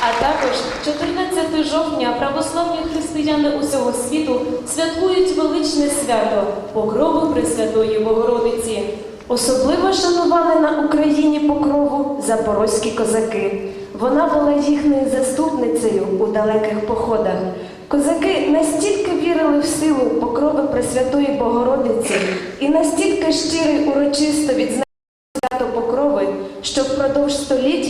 А також 14 жовтня православні християни усього світу святкують величне свято Покрови Пресвятої Богородиці. Особливо шанували на Україні покрову запорозькі козаки. Вона була їхньою заступницею у далеких походах. Козаки настільки вірили в силу покрови Пресвятої Богородиці і настільки щиро урочисто відзначали свято Покрови, що впродовж століть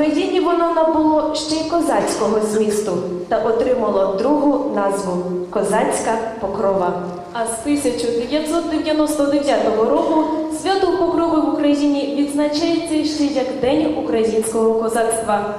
в воно набуло ще й козацького змісту та отримало другу назву Козацька Покрова. А з 1999 року свято Покрови в Україні відзначається ще як День українського козацтва.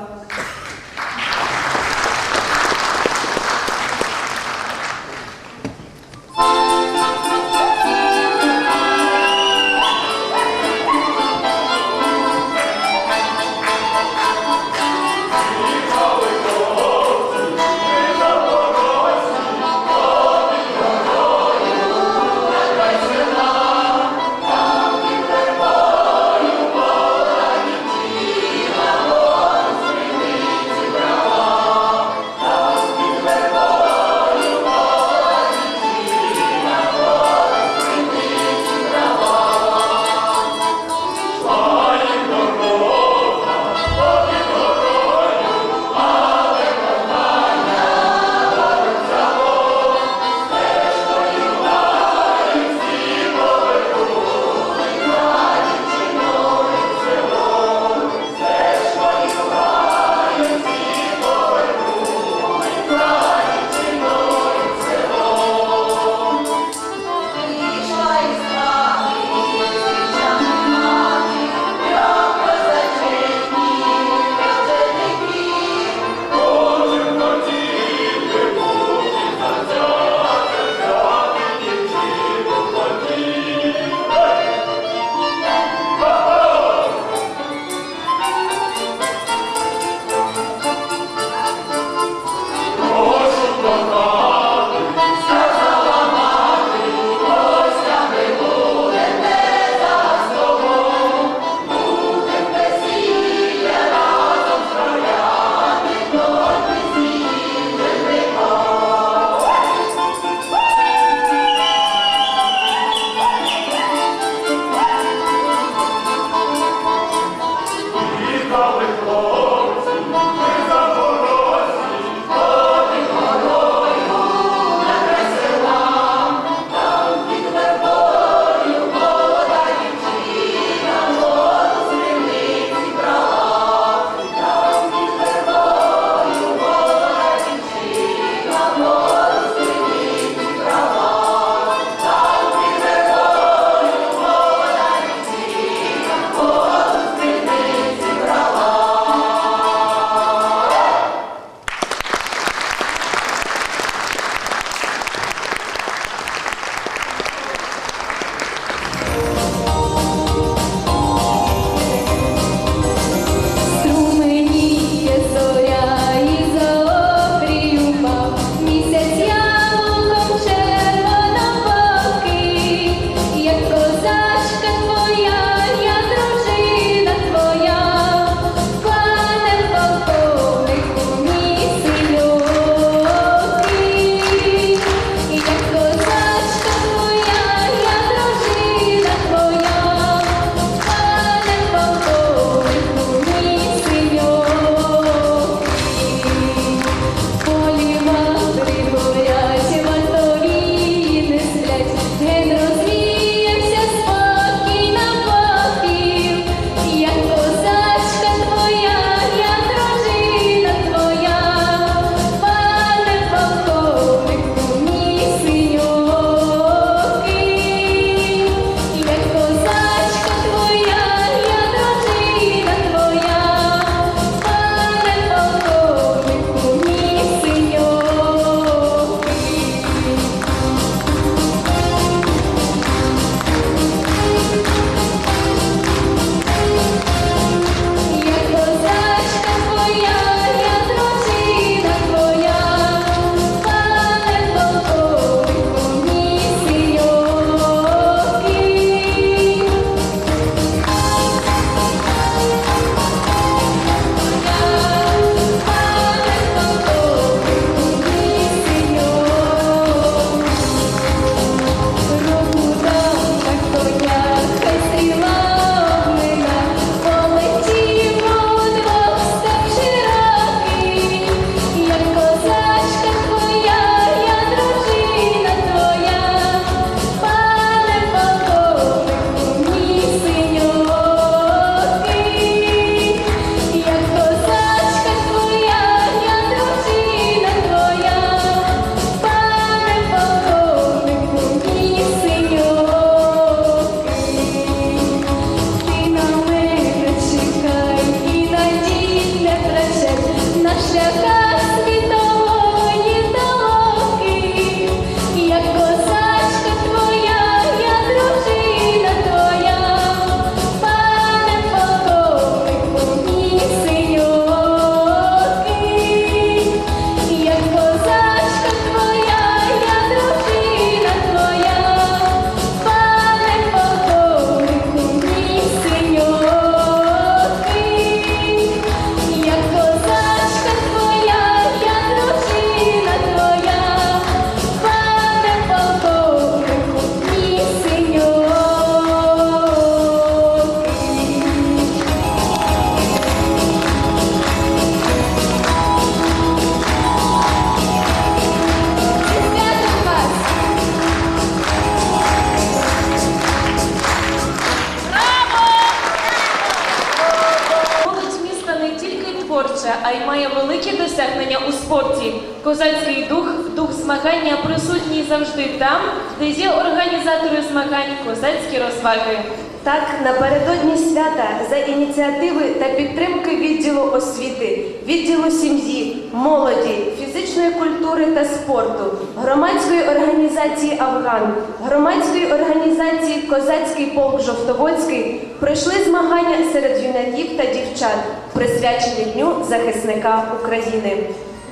Має великі досягнення у спорті. Козацький дух, дух змагання присутній завжди там, де є організатори змагань, козацькі розваги. Так, напередодні свята за ініціативи та підтримки відділу освіти, відділу сім'ї, молоді, фізичної культури та спорту, громадської організації Афган, громадської організації Козацький полк Жовтоводський пройшли змагання серед юнаків та дівчат, присвячені Дню захисника України.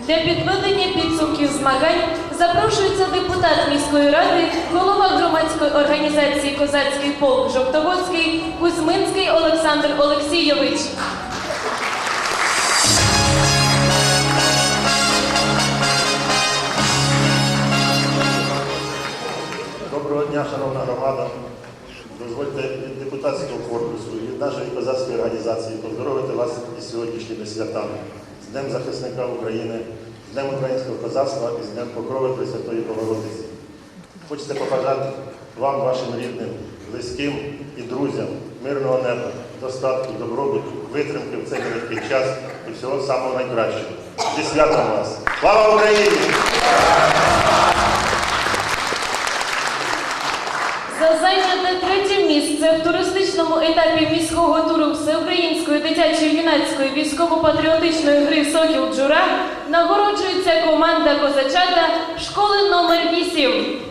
Для підведення підсумків змагань запрошується депутат міської ради, голова громадської організації Козацький полк Жовтоводський Кузьминський Олександр Олексійович. Доброго дня, шановна громада. Дозвольте від депутатського корпусу, від нашої козацької організації поздоровити вас із сьогоднішніми святами, з Днем захисника України, з Днем українського козацтва і з Днем Покрови Пресвятої Богородиці. Хочеться побажати вам, вашим рідним, близьким і друзям мирного неба, достатку, добробуту, витримки в цей нелегкий час і всього самого найкращого. Зі святом вас! Слава Україні! За зайняте третє місце в туристичному етапі міського туру Всеукраїнської дитячої юнацької військово-патріотичної гри Сокіл Джура нагороджується команда козачата школи номер 8.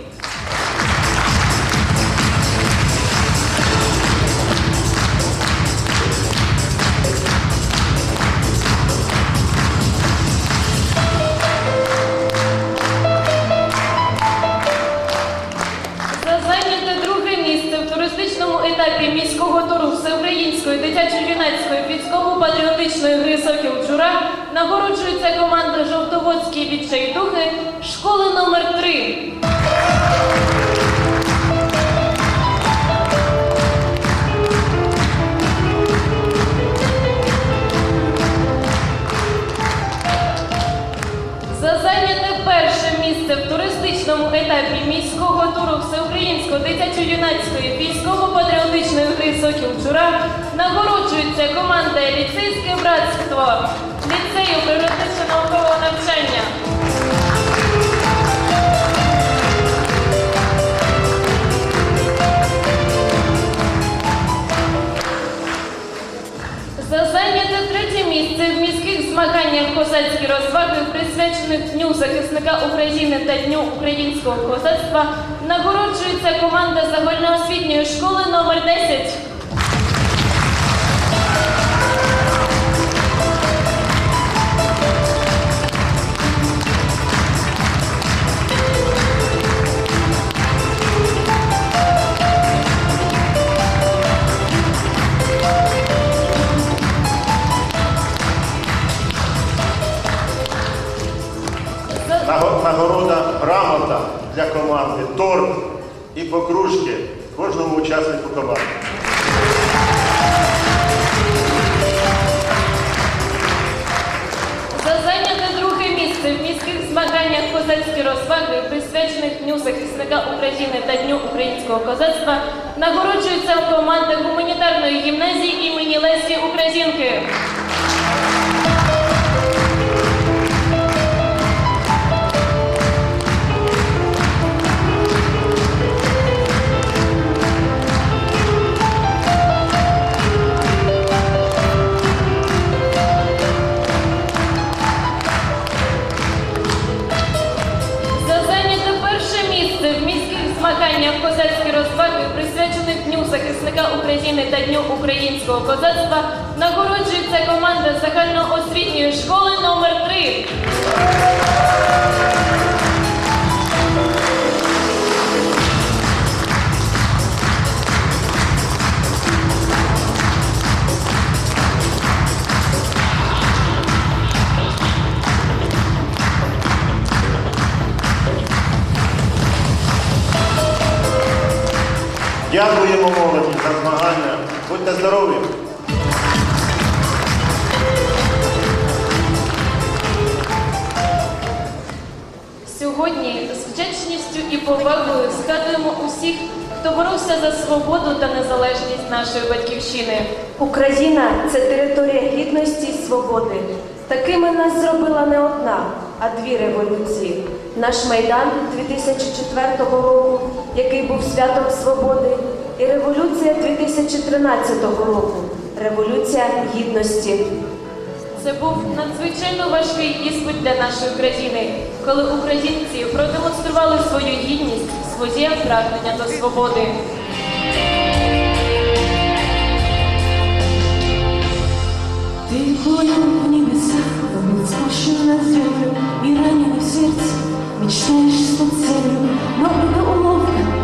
Дитячо-юнацької військово-патріотичної гри Сокіл Джура нагороджується команда Жовтоводські відчайдухи школи номер 3 За зайняте перше місце в туристичному етапі міського туру Всеукраїнської дитячо-юнацької військово-патріотичної гри Сокіл Джура нагороджується команда Ліцейське братство ліцею природничо-наукового навчання. За зайняте третє місце в міських змаганнях козацькі розваги, присвячених Дню захисника України та Дню українського козацтва, нагороджується команда загальноосвітньої школи номер 10. Торт і покружки кожному учаснику команди. За зайняте друге місце в міських змаганнях козацькі розваги, присвячених Дню захисника України та Дню українського козацтва, нагороджується команда гуманітарної гімназії імені Лесі Українки. України та Дню українського козацтва, нагороджується команда загальноосвітньої школи номер 3 Дякуємо молоді за змагання. Будьте здорові! Сьогодні з вдячністю і повагою згадуємо усіх, хто боровся за свободу та незалежність нашої батьківщини. Україна це територія гідності і свободи. Такими нас зробила не одна, а дві революції. Наш майдан 2004 року який був святом свободи, і революція 2013 року, революція гідності. Це був надзвичайно важкий іспит для нашої країни, коли українці продемонстрували свою гідність, своє прагнення до свободи. Тихою в небесах, спущена землю и раненый в сердце. Мечтаешь, что целью, но это уловка.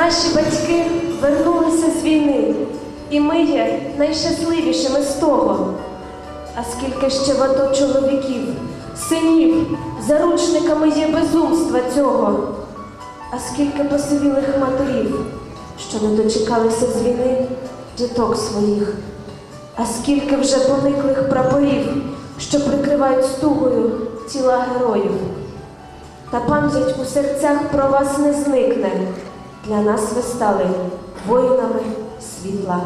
Наші батьки вернулися з війни, і ми є найщасливішими з того. А скільки ще вато чоловіків, синів, заручниками є безумства цього, а скільки посивілих матерів, що не дочекалися з війни діток своїх, а скільки вже пониклих прапорів, що прикривають стугою тіла героїв, та пам'ять у серцях про вас не зникне. Для нас ви стали воїнами світла.